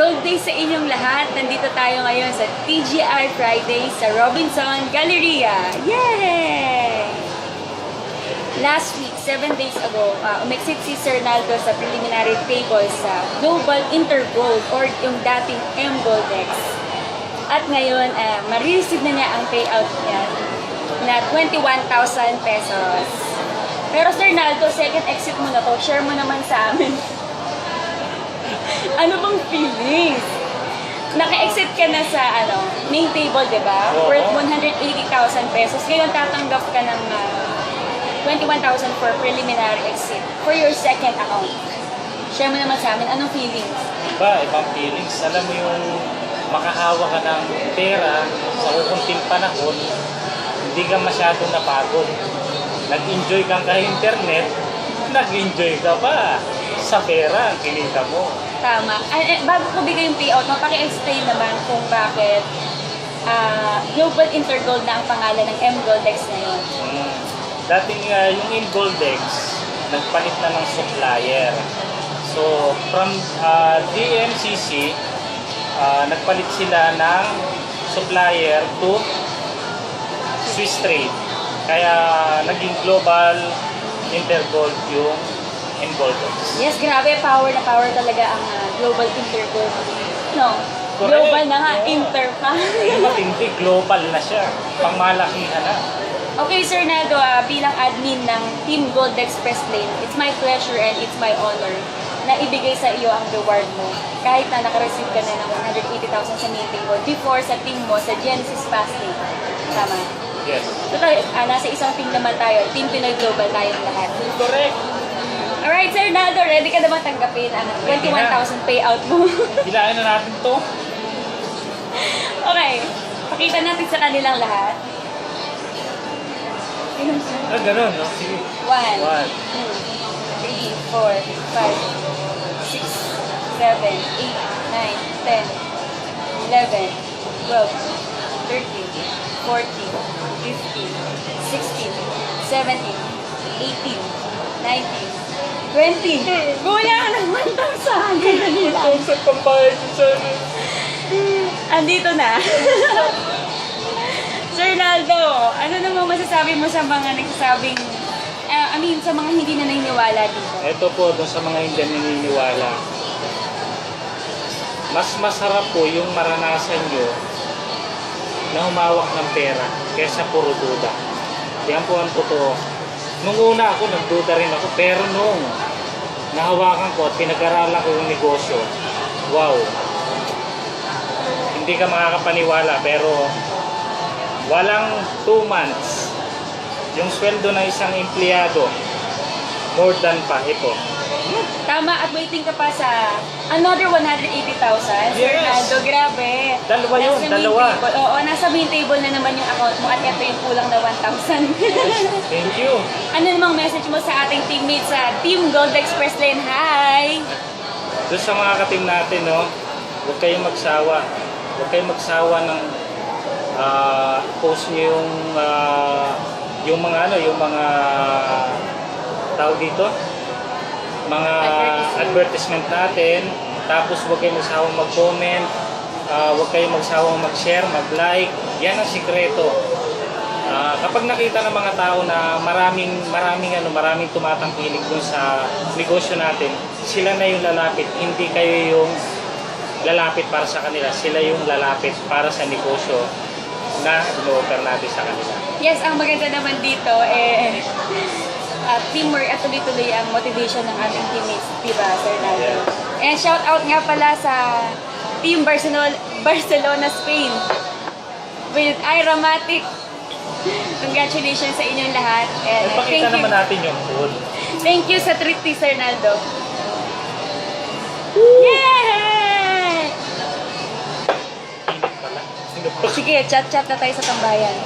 Gold Day sa inyong lahat. Nandito tayo ngayon sa TGI Friday sa Robinson Galleria. Yay! Last week, seven days ago, uh, umexit si Sir Naldo sa preliminary table sa Global Intergold or yung dating M Goldex. At ngayon, uh, marireceive na niya ang payout niya na 21,000 pesos. Pero Sir Naldo, second exit mo na to. Share mo naman sa amin. ano bang feelings? Naka-exit ka na sa ano, main table, di ba? Oo. Worth 180,000 pesos. Ngayon tatanggap ka ng ah, 21,000 for preliminary exit for your second account. Share mo naman sa amin, anong feelings? Iba, ibang feelings. Alam mo yung makahawa ka ng pera sa kukunting panahon, hindi ka masyadong napagod. Nag-enjoy kang ka-internet, nag-enjoy ka pa sa pera ang kinita mo. Tama. Ay, eh, bago ko bigay yung payout, mapaki-explain naman kung bakit ah, Global Intergold na ang pangalan ng M Goldex ngayon. Mm. Dating uh, yung Ingoldex, nagpalit na ng supplier. So, from uh, DMCC, uh, nagpalit sila ng supplier to Swiss Trade. Kaya naging global Intergold yung Ingoldex. Yes, grabe, power na power talaga ang ah, Global Intergold. No, Correct. global na nga, Oo. inter pa. Matindi, global na siya. Pangmalakihan na. okay, Sir Naldo, ah, bilang admin ng Team Gold Express Lane, it's my pleasure and it's my honor na ibigay sa iyo ang reward mo kahit na nakareceive ka na ng 180,000 sa main table before sa team mo sa Genesis Fast Lane. Tama. Yes. Total, ah, nasa isang team naman tayo. Team Pinoy Global tayong lahat. Correct. Alright, Sir Naldo, ready ka na ba tanggapin ang 21,000 payout mo? Hilain na natin to. okay, pakita natin sa kanilang lahat. Ah, ganun, no? Sige. One, One. two, three, four, five, six, seven, eight, nine, ten, eleven, twelve, thirteen, fourteen, fifteen, sixteen, seventeen, eighteen, nineteen, twenty. Kuya, naman daw sa akin. Sa pambayad sa Andito na. Sir Naldo, ano namang masasabi mo sa mga nagsasabing, ah, I mean, sa mga hindi na naniniwala dito? Ito po, doon sa mga hindi naniniwala. Mas masarap po yung maranasan nyo na humawak ng pera kaysa puro duda. Yan po ang totoo. Nung una ako, nagduda rin ako. Pero nung nahawakan ko at pinag-aralan ko yung negosyo, wow. Hindi ka makakapaniwala pero walang 2 months yung sweldo ng isang empleyado more than pa ito. Tama, at waiting ka pa sa another 180,000. Sir Yes. Naldo, grabe. Dalawa yun, Nasa main dalawa. Table. Oo, nasa main table na naman yung account mo at ito yung kulang na 1,000. Thank you. ano namang message mo sa ating teammates sa Team Gold Express Lane? Hi! Doon sa mga katim natin, no, huwag kayong magsawa. Huwag kayong magsawa ng ah, post niyo yung ah, yung mga ano, yung mga tawag dito, mga Advertisement. natin. Tapos huwag kayong magsawang mag-comment, ah, huwag kayong magsawang mag-share, mag-like. Yan ang sikreto. Ah, kapag nakita ng mga tao na maraming maraming ano, maraming tumatangkilik dun sa negosyo natin, sila na yung lalapit, hindi kayo yung lalapit para sa kanila, sila yung lalapit para sa negosyo na ino-offer natin sa kanila. Yes, ang maganda naman dito, eh, uh, teamwork at tuloy-tuloy ang motivation ng ating teammates, di ba, Sir? Yeah. And shout out nga pala sa Team Barcelona, Barcelona Spain with Ira Matic. Congratulations sa inyong lahat. And thank you, naman natin yung food. thank you sa treat ni Sir Naldo. Yay! Init pala. Sino pa? Sige, chat-chat na tayo sa tambayan.